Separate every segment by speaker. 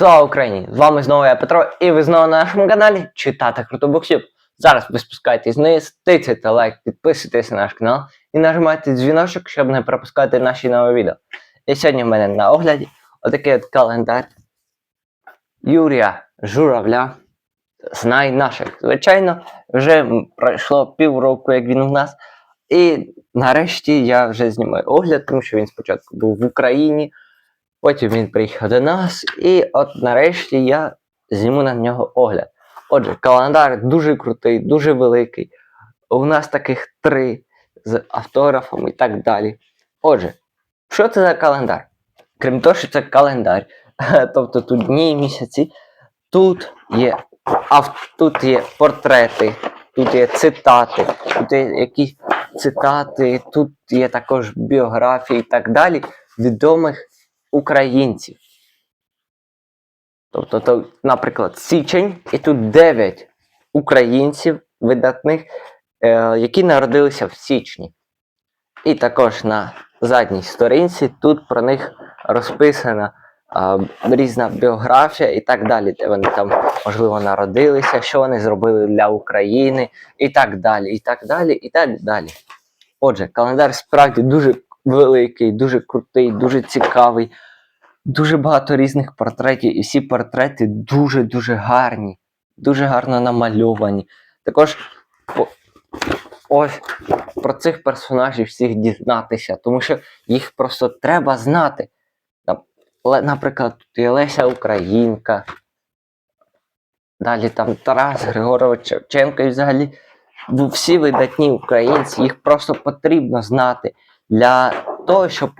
Speaker 1: Слава Україні! З вами знову я Петро, і ви знову на нашому каналі Читати Круто Буксюб. Зараз ви спускайтесь вниз, тицяйте лайк, підписуйтесь на наш канал і нажимайте дзвіночок, щоб не пропускати наші нові відео. І сьогодні в мене на огляді отакий от календар Юрія Журавля з найнаших. Звичайно, вже пройшло півроку, як він у нас. І нарешті я вже знімаю огляд, тому що він спочатку був в Україні, потім він приїхав до нас, і от нарешті я зніму на нього огляд. Отже, календар дуже крутий, дуже великий. У нас таких три з автографом і так далі. Отже, що це за календар? Крім того, що це календар, тобто тут дні і місяці, тут є, ав- тут є портрети, тут є цитати, тут є якісь цитати, тут є також біографії і так далі відомих українців. Тобто, то, наприклад, січень, і тут 9 українців видатних, е, які народилися в січні. І також на задній сторінці тут про них розписана а, різна біографія і так далі, де вони там, можливо, народилися, що вони зробили для України, і так далі, і так далі, і так далі. Отже, календар справді дуже великий, дуже крутий, дуже цікавий, дуже багато різних портретів, і всі портрети дуже-дуже гарні, дуже гарно намальовані. Також ось про цих персонажів всіх дізнатися, тому що їх просто треба знати. Наприклад, тут є Леся Українка, далі там Тарас Григорович Шевченко і взагалі всі видатні українці, їх просто потрібно знати для того, щоб,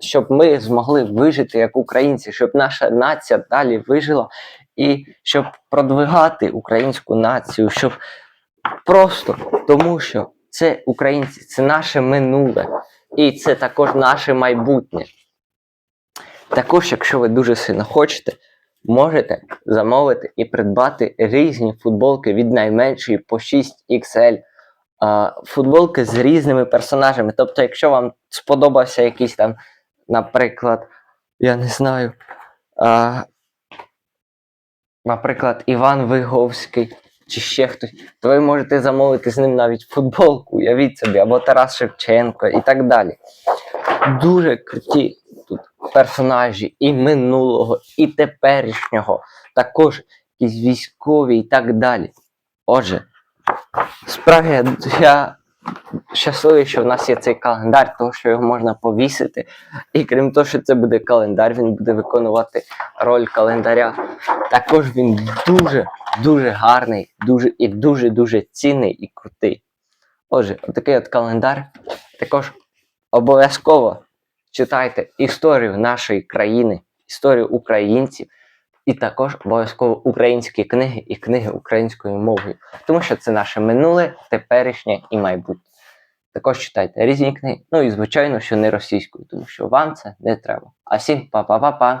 Speaker 1: щоб ми змогли вижити як українці, щоб наша нація далі вижила, і щоб продвигати українську націю, щоб просто тому, що це українці, це наше минуле, і це також наше майбутнє. Також, якщо ви дуже сильно хочете, можете замовити і придбати різні футболки від найменшої по 6XL. А, футболки з різними персонажами. Тобто, якщо вам сподобався якийсь там, наприклад, я не знаю, а, наприклад, Іван Виговський чи ще хтось, то ви можете замовити з ним навіть футболку, уявіть собі, або Тарас Шевченко і так далі. Дуже круті тут персонажі і минулого, і теперішнього, також якісь військові і так далі. Отже, справді я, щасливий, що в нас є цей календар, тому що його можна повісити. І крім того, що це буде календар, він буде виконувати роль календаря. Також він дуже, дуже гарний, дуже і дуже-дуже цінний і крутий. Отже, отакий от календар. Також обов'язково читайте історію нашої країни, історію українців, і також обов'язково українські книги і книги українською мовою, тому що це наше минуле, теперішнє і майбутнє. Також читайте різні книги, ну і звичайно, що не російською, тому що вам це не треба. А всім па-па-па-па!